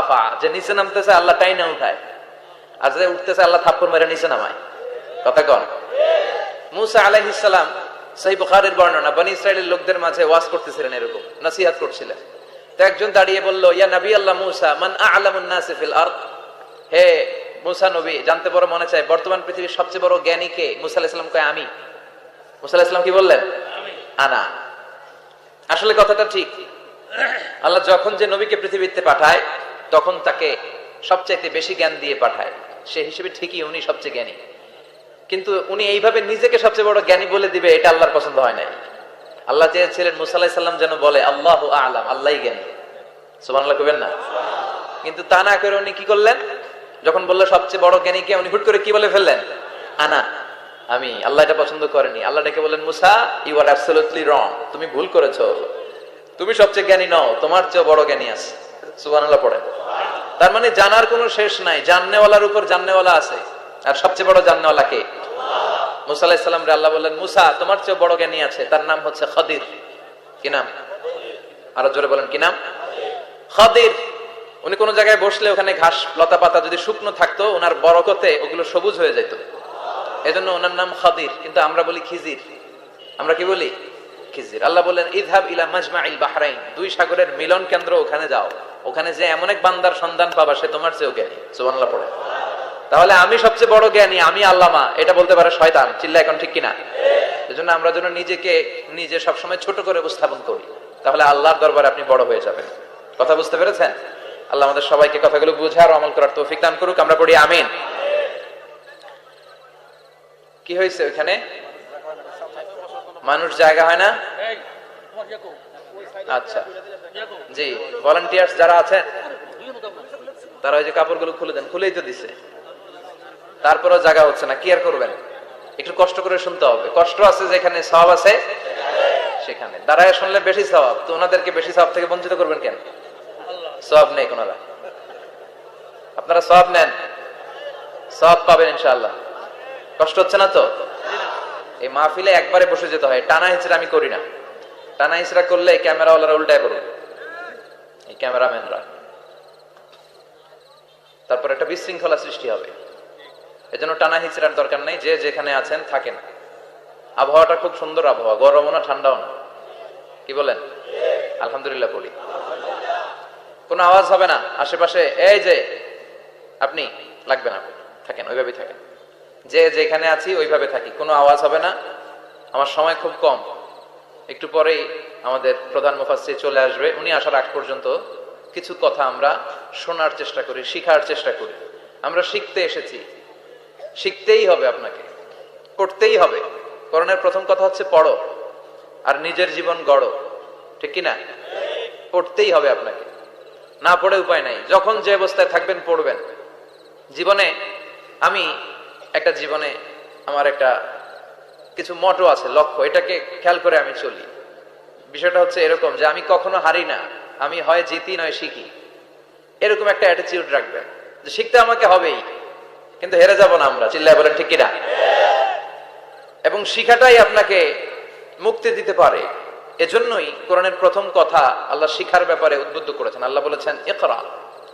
আফা যে নিচে নামতেছে আল্লাহ টাই না উঠায়। আর যে উঠতেছে আল্লাহ থাপ্পর মেরে নিচে নামায়। কথা কন। মুসা আলাইহিসালাম সেই বুখারের বর্ণনা, বনি ইসরায়েলের লোকদের মাঝে ওয়াজ করতেছিলেন এরকম, নসিহাত করছিলেন। তো একজন দাঁড়িয়ে বলল, ইয়া নবী আল্লাহ মুসা, মান আ'লামুন নাসি ফিল আরদ? হে মুসা নবী, জানতে বড় মনে চায়, বর্তমান পৃথিবীর সবচেয়ে বড় জ্ঞানী কে? মুসা আলাইহিস কয়, আমি। মুসা আলাইহিস কি বললেন? আনা। আসলে কথাটা ঠিক। আল্লাহ যখন যে নবীকে পৃথিবীতে পাঠায় তখন তাকে সবচাইতে বেশি জ্ঞান দিয়ে পাঠায়। সে হিসেবে ঠিকই উনি সবচেয়ে জ্ঞানী। কিন্তু উনি এইভাবে নিজেকে সবচেয়ে বড় জ্ঞানী বলে দিবে, এটা আল্লাহর পছন্দ হয় নাই। আল্লাহ চেয়েছিলেন মুসা আলাহিস সাল্লাম যেন বলে, আল্লাহ আলাম আল্লাহই জ্ঞানী। সুবহানাল্লাহ কবেন না? কিন্তু তা না করে উনি কি করলেন? যখন বলল, সবচেয়ে বড় জ্ঞানী কে? উনি হুট করে কি বলে ফেললেন? আনা, আমি আল্লাহ এটা পছন্দ করেনি। আল্লাহ ডেকে বললেন, মুসা ইউ আর অ্যাবসলিউটলি রং তুমি ভুল করেছ। তুমি সবচেয়ে জ্ঞানী নও, তোমার চেয়ে বড় জ্ঞানী আছে। সুবহানাল্লাহ পড়েন তার মানে জানার কোনো শেষ নাই। জাননেওয়ালার উপর জাননেওয়ালা আছে। আর সবচেয়ে বড় জাননেওয়ালা কে? মুসা আলাহিস সাল্লাম রে আল্লাহ বললেন, মুসা, তোমার চেয়ে বড় জ্ঞানী আছে। তার নাম হচ্ছে খদির। কি নাম? আরও জোরে বলেন, কি নাম? খদির। উনি জায়গায় বসলে ওখানে ঘাস লতা পাতা যদি শুকনো থাকতো, ওনার বরকতে ওগুলো সবুজ হয়ে যেত। এজন্য ওনার নাম খদির। কিন্তু আমরা বলি খিজির। আমরা কি বলি? খিজির। আল্লাহ বললেন ইদহাব ইলা মাজমাইল বাহরাইন। দুই সাগরের মিলন কেন্দ্র ওখানে যাও। ওখানে যে এমন এক বান্দার সন্ধান পাবা, সে তোমার চেয়েও জ্ঞানী। সুবহানাল্লাহ, পড়ে। তাহলে আমি সবচেয়ে বড় জ্ঞানী, আমি আল্লামা। এটা বলতে পারে শয়তান। চিল্লা এখন ঠিক কিনা? এজন্য আমরা যেন নিজেকে নিজে সবসময় ছোট করে উপস্থাপন করি। তাহলে আল্লাহর দরবারে আপনি বড় হয়ে যাবেন। কথা বুঝতে পেরেছেন? আল্লাহ আমাদের সবাইকে কথাগুলো বুঝার ও আমল করার তৌফিক দান করুক, আমরা পড়ি আমিন। কি হয়েছে ওখানে মানুষ জায়গা হয় না? আচ্ছা। জি ভলান্টিয়ার্স যারা আছেন, তারা ওই যে কাপড়গুলো খুলে দেন, খুলেই তো দিছে। তারপরেও জায়গা হচ্ছে না, কি আর করবেন? একটু কষ্ট করে শুনতে হবে। কষ্ট আছে যেখানে সব আছে, সেখানে। দাঁড়ায় শুনলে বেশি সব তো ওনাদেরকে বেশি সব থেকে বঞ্চিত করবেন কেন? সব নেই কোনারা। আপনারা সব নেন। সব পাবেন ইনশাআল্লাহ। কষ্ট হচ্ছে না তো? এই মাহফিলে একবারে বসে যেতে হয়। টানা হিচড়া আমি করি না। টানা হিচড়া করলে ক্যামেরাওয়ালারা উল্টায় পড়বে। এই ক্যামেরাম্যানরা। তারপর একটা বিশৃঙ্খলা সৃষ্টি হবে। এজন্য টানা হিচড়ার দরকার নেই, যে যেখানে আছেন থাকেন। আবহাওয়াটা খুব সুন্দর আবহাওয়া, গরমও না, ঠান্ডাও না। কি বলেন? আলহামদুলিল্লাহ বলি। কোনো আওয়াজ হবে না। আশেপাশে, এই যে, আপনি লাগবে না। থাকেন, ওইভাবেই থাকেন। যে যেখানে আছি, ওইভাবে থাকি। কোনো আওয়াজ হবে না। আমার সময় খুব কম। একটু পরেই আমাদের প্রধান মুফাসসি চলে আসবে। উনি আসার আগ পর্যন্ত কিছু কথা আমরা শোনার চেষ্টা করি, শিখার চেষ্টা করি। আমরা শিখতে এসেছি। শিখতেই হবে আপনাকে। করতেই হবে। করণের প্রথম কথা হচ্ছে পড়ো। আর নিজের জীবন গড়ো। ঠিক কি না পড়তেই হবে আপনাকে। না পড়ে উপায় নাই। যখন যে অবস্থায় থাকবেন, পড়বেন। জীবনে আমি একটা জীবনে আমার একটা কিছু মটো আছে, লক্ষ্য, এটাকে খেয়াল করে আমি চলি। বিষয়টা হচ্ছে এরকম যে আমি কখনো হারি না, আমি হয় জিতি নয় শিখি। এরকম একটা অ্যাটিটিউড রাখবেন যে শিখতে আমাকে হবেই, কিন্তু হেরে যাব না আমরা। চিল্লায় বলেন, ঠিক কিনা? এবং শিখাটাই আপনাকে মুক্তি দিতে পারে। এজন্যই কোরআনের প্রথম কথা আল্লাহ শিখার ব্যাপারে উদ্বুদ্ধ করেছেন। আল্লাহ বলেছেন, ইকরা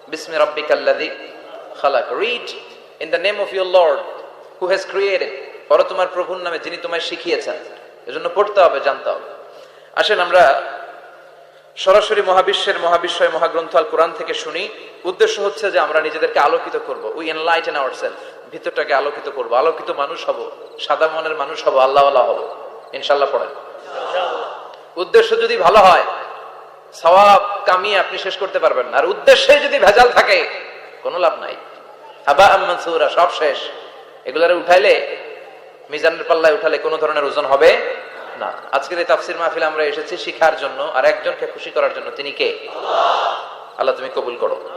বিসমি রাব্বিকাল্লাযী খালাক। Read in the name of your lord who has created পরে তোমার প্রভুর নামে যিনি তোমায় শিখিয়েছেন, এজন্য পড়তে হবে, জানতে হবে। আসেন আমরা সরাসরি মহাবিশ্বের মহাবিশ্বয় মহাগ্রন্থ আল কোরআন থেকে শুনি। উদ্দেশ্য হচ্ছে যে আমরা নিজেদেরকে আলোকিত করব। উই এনলাইটেন আওয়ার সেলফ ভিতরটাকে আলোকিত করব। আলোকিত মানুষ হব। সাদা মনের মানুষ হব। আল্লাহ হব। ইনশাল্লাহ পড়েন। উদ্দেশ্য যদি ভালো হয়, সওয়াব, কামিয়ে আপনি শেষ করতে পারবেন না। আর উদ্দেশ্যে যদি ভেজাল থাকে, কোনো লাভ নাই। আবা আম্মানসুরা সব শেষ। এগুলারে উঠাইলে মিজানের পাল্লায় উঠালে কোনো ধরনের ওজন হবে না। আজকের এই তাফসির মাহফিল আমরা এসেছি শিখার জন্য আর একজনকে খুশি করার জন্য। তিনি কে? আল্লাহ তুমি কবুল করো।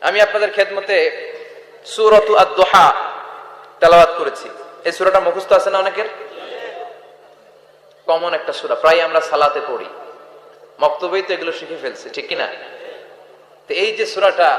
আমি আপনাদের খেদমতে সুরতু আদ-দোহা তেলাওয়াত করেছি। এই সূরাটা মুখস্থ আছে না অনেকের? কমন একটা সূরা। প্রায় আমরা সালাতে পড়ি। মক্তবেই তো এগুলো শিখে ফেলছে, ঠিক কিনা? এই যে সূরাটা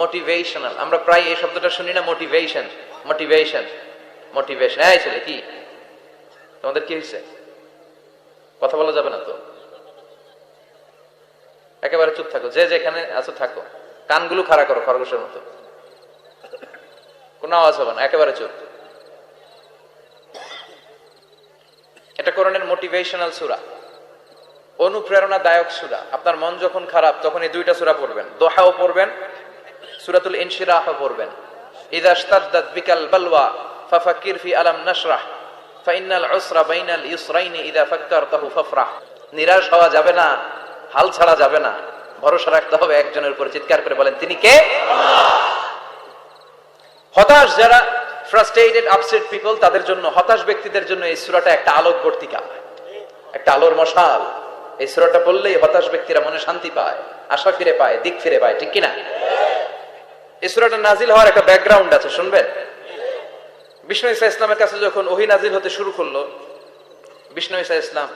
মোটিভেশনাল আমরা প্রায় এই শব্দটা শুনি না মোটিভেশন মোটিভেশন মোটিভেশন এই ছেলে, কি? তোমাদের কি হয়েছে? কথা বলা যাবে না তো? একেবারে চুপ থাকো, যে যেখানে আছো থাকো। কানগুলো খাড়া করো খরগোশের মতো। কোনো আওয়াজ হবে না, একেবারে চুপ। এটা কোরআনের মোটিভেশনাল সুরা। অনুপ্রেরণাদায়ক সুরা। আপনার মন যখন খারাপ, তখন এই দুইটা সুরা পড়বেন। দোহাও পড়বেন সুরাতুল ইনশিরাহ পড়বেন। বিকাল বালওয়া ফাফাক্কির ফি আলাম নাশরাহ ফাইনাল উসরা বাইনাল ইউসরাইনি ইদা ফাফরাহ। নিরাশ হওয়া যাবে না, হাল ছাড়া যাবে না। ভরসা রাখতে হবে একজনের উপর। চিৎকার করে বলেন, তিনি কে? হতাশ যারা ফ্রাস্ট্রেটেড আপসেট পিপল তাদের জন্য, হতাশ ব্যক্তিদের জন্য এই সুরাটা একটা আলোক বর্তিকা একটা আলোর মশাল। এই সুরাটা পড়লেই হতাশ ব্যক্তিরা মনে শান্তি পায়, আশা ফিরে পায়, দিক ফিরে পায়, ঠিক কিনা? এই সূরাটা নাজিল হওয়ার একটা ব্যাকগ্রাউন্ড আছে, শুনবেন? বিষ্ণু ইসা ইসলামের কাছে যখন ওহি নাজিল হতে শুরু করল, বিষ্ণু ইসা ইসলাম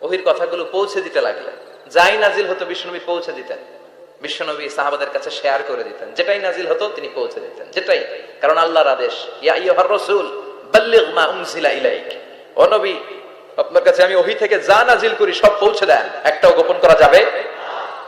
ওহির কথাগুলো পৌঁছে দিতে লাগলেন। যাই নাজিল হতো বিষ্ণুনবী পৌঁছে দিতেন। বিশ্বনবী সাহাবাদের কাছে শেয়ার করে দিতেন। যেটাই নাজিল হতো, তিনি পৌঁছে দিতেন। যেটাই, কারণ আল্লাহর আদেশ আপনার কাছে আমি ওহি থেকে যা নাজিল করি, সব পৌঁছে দেন। একটাও গোপন করা যাবে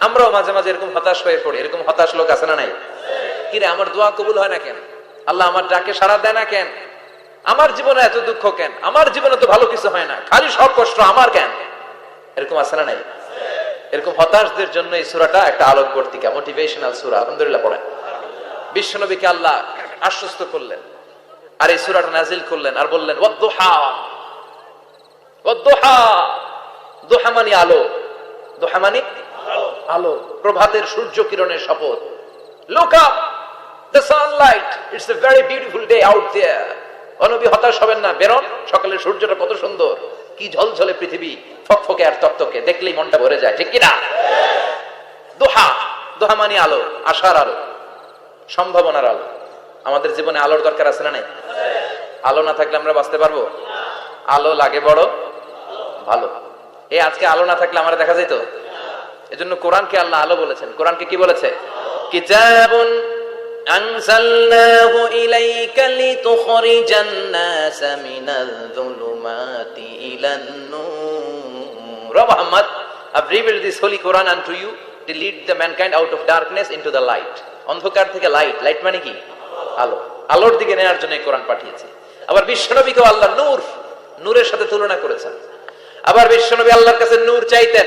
আমরাও মাঝে মাঝে এরকম হতাশ হয়ে পড়ি। এরকম হতাশ লোক আছে না নাই? কিরে, আমার দোয়া কবুল হয় না কেন? আল্লাহ আমার ডাকে সাড়া দেয় না কেন? আমার জীবনে এত দুঃখ কেন? আমার জীবনে তো ভালো কিছু হয় না। খালি সব কষ্ট আমার কেন? এরকম আছে না নাই? এরকম হতাশদের জন্য এই সুরাটা একটা আলোকবর্তিকা মোটিভেশনাল সুরা। আলহামদুলিল্লাহ পড়েন। বিশ্বনবীকে আল্লাহ আশ্বস্ত করলেন আর এই সুরাটা নাজিল করলেন আর বললেন ওয়াদ্দুহা। দোহা মানে আলো। দোহা মানে আলো, প্রভাতের সূর্য কিরণের শপথ। Look up the sunlight it's a very beautiful day out there অনবী হতাশ হবেন না, বেরোন। সকালের সূর্যটা কত সুন্দর। কি ঝলঝলে পৃথিবী, ফকফকে আর তক্তকে। দেখলেই মনটা ভরে যায়, ঠিক কিনা? দোহা দোহা মানে আলো, আশার আলো, সম্ভাবনার আলো। আমাদের জীবনে আলোর দরকার আছে না নাই? আলো না থাকলে আমরা বাঁচতে পারব? আলো লাগে বড়, ভালো। এই আজকে আলো না থাকলে আমার দেখা যেত এজন্য কোরআনকে আল্লাহ আলো বলেছেন। কোরআনকে কি বলেছে? কিতাবুন আনসালনাহু ইলাইকা লিতুখরিজান নাস মিনাল যুলুমাতি ইলান নূর। Muhammad, I've revealed this holy Quran unto you to lead the mankind out of darkness into the light. অন্ধকার থেকে লাইট লাইট মানে কি? আলো। আলোর দিকে নেওয়ার জন্য কোরআন পাঠিয়েছে। আবার বিশ্বনবীকেও আল্লাহ নূর, নূরের সাথে তুলনা করেছেন। আবার বিশ্বনবী আল্লাহর কাছে নূর চাইতেন।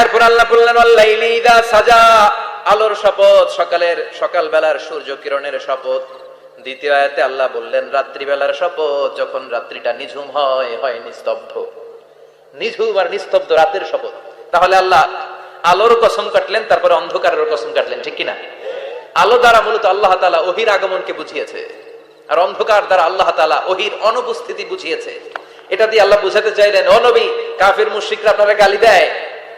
এরপর আল্লাহ বললেন সাজা। আলোর শপথ, সকালের সকাল বেলার সূর্য কিরণের শপথ। দ্বিতীয় আয়াতে আল্লাহ বললেন রাত্রি বেলার শপথ, যখন রাত্রিটা নিঝুম হয় হয় নিস্তব্ধ। নিঝুম আর নিস্তব্ধ রাতের শপথ। তাহলে আল্লাহ আলোর কসম কাটলেন, তারপরে অন্ধকারের কসম কাটলেন, ঠিক কিনা? আলো দ্বারা মূলত আল্লাহ তালা ওহির আগমনকে বুঝিয়েছে। আর অন্ধকার দ্বারা আল্লাহ তালা ওহির অনুপস্থিতি বুঝিয়েছে। এটা দিয়ে আল্লাহ বুঝাতে চাইলেন, ও নবী, কাফির মুশরিকরা আপনারা গালি দেয়।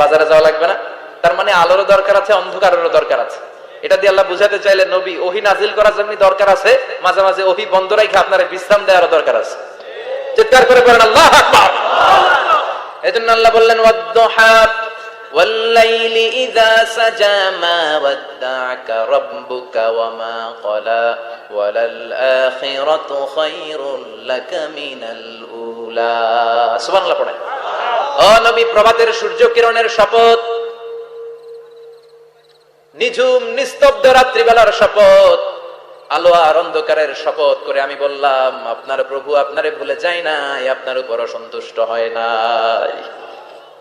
বাজারে যাওয়া লাগবে না। তার মানে আলোরও দরকার আছে অন্ধকারেরও দরকার আছে। এটা দিয়ে আল্লাহ বুঝাতে চাইলে নবী ওহি নাজিল করার জন্য দরকার আছে মাঝে মাঝে ওহি বন্ধ রেখে আপনার বিশ্রাম দেওয়ারও দরকার আছে। চিৎকার করে বলেন আল্লাহ আকবার। এজন্য আল্লাহ বললেন ওয়াদ্দুহা والليل إذا سجى ما ودعك ربك وما قلى وللآخرة خير لك من الأولى سبحان الله পড়ে ও নবী প্রভাতের সূর্য কিরণের শপথ নিঝুম নিস্তব্ধ রাত্রিবেলার শপথ আলো আর অন্ধকারের শপথ করে আমি বললাম আপনার প্রভু আপনারে ভুলে যায় নাই আপনার উপর অসন্তুষ্ট হয় নাই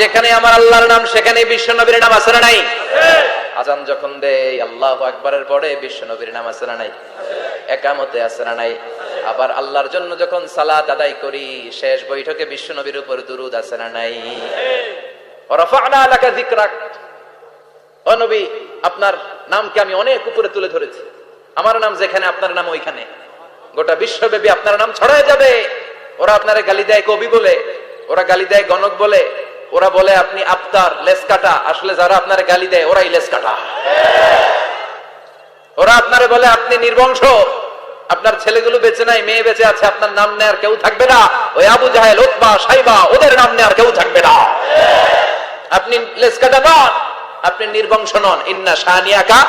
যেখানে আমার আল্লাহর নাম, সেখানে বিশ্ব নবীর নাম না নাই? আজান যখন দেয়, আল্লাহ আকবরের পরে বিশ্ব নবীর নাম না নাই? একামতে না নাই? আবার আল্লাহর জন্য যখন সালাত আদায় করি, শেষ বৈঠকে বিশ্ব নবীর উপর দুরুদ না নাই? আপনার নামকে আমি অনেক উপরে তুলে ধরেছি। আমার নাম যেখানে, আপনার নাম ওইখানে। গোটা বিশ্বব্যাপী আপনার নাম ছড়ায় যাবে। ওরা আপনারে গালি দেয় কবি বলে, ওরা গালি দেয় গণক বলে ওরা বলে, আপনি আফতার লেস কাটা আসলে যারা আপনার গালি দেয়, ওরাই লেস কাটা ওরা আপনারে বলে, আপনি নির্বংশ। আপনার ছেলেগুলো বেঁচে নাই, মেয়ে বেঁচে আছে, আপনার নাম নেয়ার কেউ থাকবে না। ওই আবু জাহেল ওতবা সাইবা, ওদের নাম নেয়ার কেউ থাকবে না। আপনি লেস কাটা নন আপনি নির্বংশ নন। ইন্না শাহানি আঁকা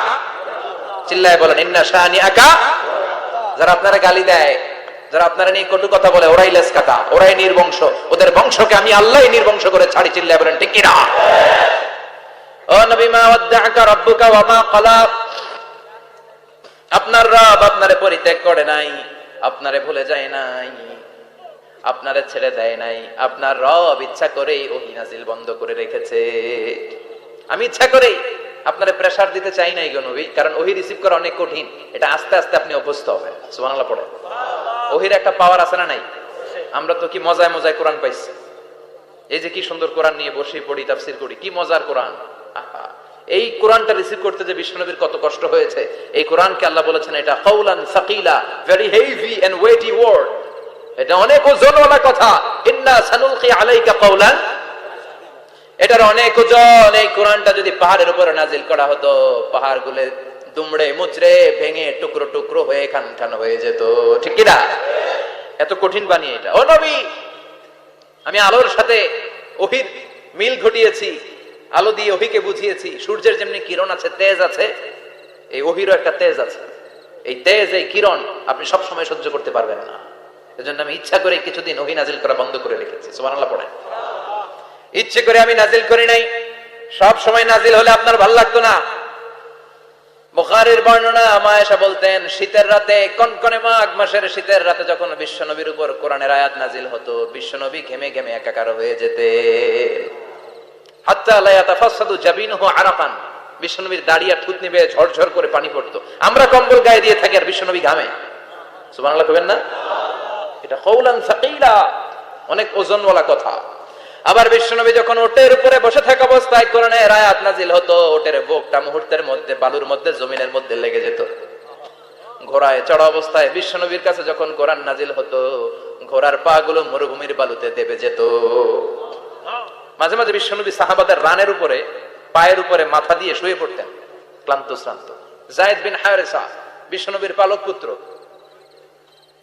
চিল্লায় বলেন, ইন্না শাহানি আঁকা যারা আপনারা গালি দেয় যারা আপনারা নিয়ে কটু কথা বলে, ওরাই লেস কাটা ওরাই নির্বংশ। ওদের বংশকে আমি আল্লাহ নির্বংশ করে ছাড়ি চিল্লায় বলেন, ঠিক কিনা? আপনার রব আপনারে পরিত্যাগ করে নাই, আপনারে ভুলে যায় নাই, আপনারে ছেড়ে দেয় নাই, আপনার রব ইচ্ছা করেই ওহি বন্ধ করে রেখেছে। আমি ইচ্ছা করেই আপনারে প্রেসার দিতে চাই নাই কারণ ওহি রিসিভ করা অনেক কঠিন, এটা আস্তে আস্তে আপনি অভ্যস্ত সুবহানাল্লাহ পড়ে ওহির একটা পাওয়ার আছে না নাই? আমরা তো কি মজায় মজায় কোরআন পাইছি। এই যে কি সুন্দর কোরআন নিয়ে বসে পড়ি, তাফসির করি, কি মজার কোরআন? এই কোরআনটা রিসিভ করতে যে বিশ্বনবীর কত কষ্ট হয়েছে, এই কোরআনকে আল্লাহ বলেছেন এটা কৌলান সাকিলা very heavy and weighty word এটা অনেক ওজনওয়ালা কথা। ইন্না সানুলকি আলাইকা কৌলান এটার অনেক ওজন। এই কোরআনটা যদি পাহাড়ের উপরে নাজিল করা হতো পাহাড় গুলে দুমড়ে মুচড়ে ভেঙে টুকরো টুকরো হয়ে খান খান হয়ে যেত। ঠিক কিনা? এত কঠিন বানিয়ে এটা। ও নবী, আমি আলোর সাথে ওহির মিল ঘটিয়েছি, আলো দিয়ে ওহিকে বুঝিয়েছি। সূর্যের যেমনি কিরণ আছে, তেজ আছে, এই ওহিরও একটা তেজ আছে। এই তেজ, এই কিরণ আপনি সব সময় সহ্য করতে পারবেন না। এজন্য আমি ইচ্ছা করে কিছুদিন ওহি নাজিল করা বন্ধ করে রেখেছি। সুবহানাল্লাহ পড়েন। ইচ্ছে করে আমি নাজিল করি নাই। সব সময় নাজিল হলে আপনার ভালো লাগতো না। বুখারীর বর্ণনা মায়েশা বলতেন, শীতের রাতে, কনকনে মাঘ মাসের শীতের রাতে যখন বিশ্বনবীর উপর কোরআনের আয়াত নাজিল হতো, বিশ্বনবী ঘেমে ঘেমে একাকার হয়ে যেতে। হাত্তা লা ইয়াতাফাসাদু জাবিনুহু বিশ্বনবীর আর ঝরঝর করে পানি পড়তো। আমরা কম্বল গায়ে দিয়ে থাকি আর বিশ্বনবী না? এটা অনেক ওজনওয়ালা কথা। আবার বিশ্বনবী যখন ওটের উপরে বসে থাকা অবস্থায় কোরআনের আয়াত নাজিল হতো, ওটের বুকটা মুহূর্তের মধ্যে, বালুর মধ্যে, জমিনের মধ্যে লেগে যেত। ঘোড়ায় চড়া অবস্থায় বিশ্বনবীর কাছে যখন কোরআন নাজিল হতো, ঘোড়ার পা গুলো মরুভূমির বালুতে দেবে যেত। মাঝে মাঝে বিশ্বনবী সাহাবাদের রানের উপরে, পায়ের উপরে মাথা দিয়ে শুয়ে পড়তেন, ক্লান্ত শ্রান্ত। জায়দ বিন হায়রেসা বিশ্বনবীর পালক পুত্র,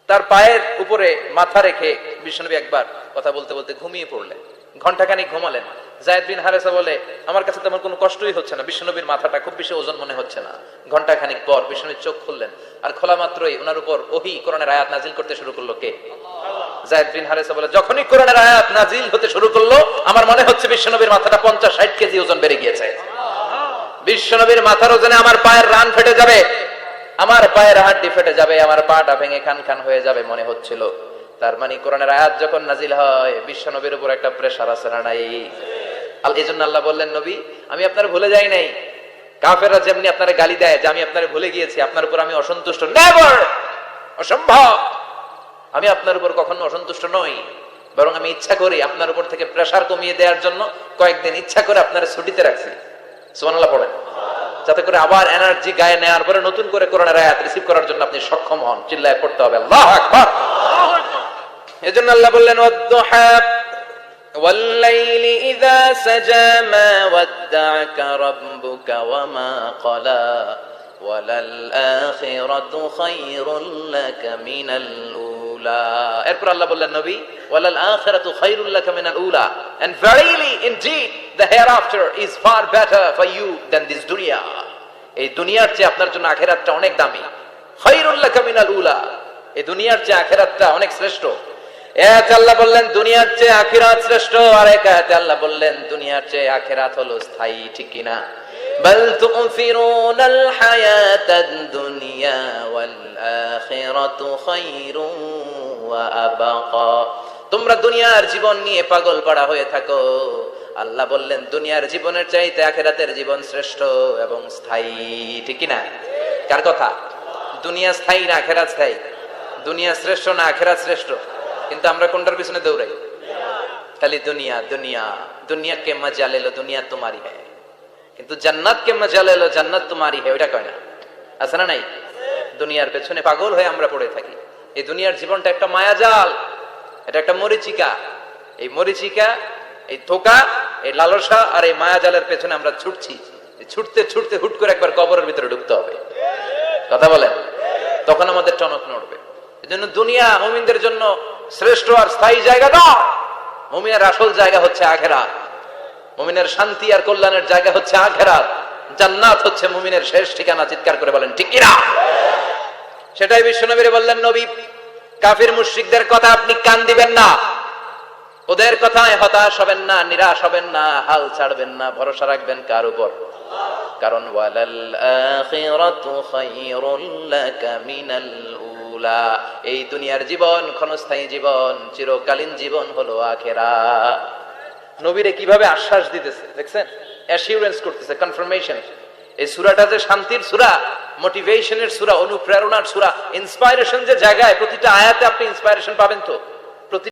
তার পায়ের উপরে মাথা রেখে বিশ্বনবী একবার কথা বলতে বলতে ঘুমিয়ে পড়লেন। ঘন্টাখানিক ঘুমালেন। জায়দ বিন হারেসা বলে, আমার কাছে তেমন কোনো কষ্টই হচ্ছে না। বিশ্বনবীর মাথাটা খুব বেশি ওজন মনে হচ্ছে না। ঘন্টাখানিক পর বিশ্বনবীর চোখ খুললেন। আর খোলা মাত্রই ওনার উপর ওহি কোরআনের আয়াত নাজিল করতে শুরু করল কে? জায়দ বিন হারেসা বলে, যখনই কোরআনের আয়াত নাজিল হতে শুরু করল, আমার মনে হচ্ছে মাথাটা পঞ্চাশ ষাট কেজি ওজন বেড়ে গিয়েছে। বিশ্বনবীর মাথার ওজনে আমার পায়ের রান ফেটে যাবে। আমার পায়ের হাড্ডি ফেটে যাবে, আমার পাটা ভেঙে খান খান হয়ে যাবে মনে হচ্ছিল। তার মানে কোরআনের আয়াত যখন নাজিল হয় বিশ্বনবীর উপর একটা প্রেসার আছে না নাই? এই জন্য আল্লাহ বললেন, নবী, আমি আপনার ভুলে যাই নাই। কাফেররা যেমনি আপনার গালি দেয়, যে আমি আপনার ভুলে গিয়েছি, আপনার উপর আমি অসন্তুষ্ট নেভার অসম্ভব! আমি আপনার উপর কখনো অসন্তুষ্ট নই। বরং আমি ইচ্ছা করি আপনার উপর থেকে প্রেসার কমিয়ে দেওয়ার জন্য কয়েকদিন ইচ্ছা করে আপনার ছুটিতে রাখছি। সুবহানাল্লাহ পড়েন। যাতে করে আবার এনার্জি গায়ে নেওয়ার পরে নতুন করে কোরআনের আয়াত রিসিভ করার জন্য আপনি সক্ষম হন। চিল্লায় পড়তে হবে। আল্লাহ আকবার! এজন্য আল্লাহ বললেন ওয়াদ্দুহা والليل إذا سجى ما ودعك ربك وما قلى وللآخرة خير لك من الأولى এরপর আল্লাহ বললেন নবী وللآخرة خير لك من الأولى and verily indeed the hereafter is far better for you than this dunya এই দুনিয়ার চেয়ে আপনার জন্য আখেরাতটা অনেক দামি খায়রুল লাকা মিনাল উলা এই দুনিয়ার চেয়ে আখেরাতটা অনেক শ্রেষ্ঠ এক আল্লাহ বললেন, দুনিয়ার চেয়ে আখিরাত শ্রেষ্ঠ। আর এক আয়াতে আল্লাহ বললেন, দুনিয়ার চেয়ে আখিরাত হলো স্থায়ী, ঠিক কিনা হায়াতাদ দুনিয়া ওয়াল আখিরাতু খায়রুন ওয়া আবাকা। তোমরা দুনিয়ার জীবন নিয়ে পাগল পাড়া হয়ে থাকো। আল্লাহ বললেন, দুনিয়ার জীবনের চাইতে আখেরাতের জীবন শ্রেষ্ঠ এবং স্থায়ী, ঠিক কিনা কার কথা? দুনিয়া স্থায়ী না আখেরাত স্থায়ী? দুনিয়া শ্রেষ্ঠ না আখেরাত শ্রেষ্ঠ? কিন্তু আমরা কোনটার পিছনে দৌড়াই? খালি দুনিয়া দুনিয়া দুনিয়া কে মজা লেলো দুনিয়া তোমারই হ্যায় কিন্তু জান্নাত কে মজা লেলো জান্নাত তোমারই হ্যায় ওইটা কয় না? আছে না নাই? দুনিয়ার পেছনে পাগল হয়ে আমরা পড়ে থাকি। এই দুনিয়ার জীবনটা একটা মায়াজাল, এটা একটা মরিচিকা। এই মরিচিকা, এই ধোকা এই লালসা আর এই মায়াজালের পেছনে আমরা ছুটছি। ছুটতে ছুটতে হুট করে একবার কবরের ভিতরে ঢুকতে হবে। কথা বলেন? তখন আমাদের টনক নড়বে। এজন্য দুনিয়া মুমিনদের জন্য শ্রেষ্ঠ আর স্থায়ী জায়গা নয় মুমিনের আসল জায়গা হচ্ছে আখেরাত। মুমিনের শান্তি আর কল্যাণের জায়গা হচ্ছে আখেরাত। জান্নাত হচ্ছে মুমিনের শেষ ঠিকানা, চিৎকার করে বলেন, ঠিক কিনা? সেটাই বিশ্বনবীর বললেন, নবী, কাফির মুশরিকদের কথা আপনি কান দিবেন না। ওদের কথায় হতাশ হবেন না, নিরাশ হবেন না, হাল ছাড়বেন না, ভরসা রাখবেন কার উপর? কারণ, ওয়ালাল আখিরাতু খায়রুল লাকা মিনাল উলা এই দুনিয়ার জীবন, ক্ষণস্থায়ী জীবন, চিরকালীন জীবন হলো আখেরা। নবীরে কীভাবে আশ্বাস দিতেছে, দেখছেন? অ্যাসিউরেন্স করতেছে কনফার্মেশন এই সুরাটা যে শান্তির সুরা মোটিভেশনের সুরা, অনুপ্রেরণার সুরা ইন্সপাইরেশন যে জায়গায়, প্রতিটা আয়াতে আপনি ইন্সপাইরেশন পাবেন তো।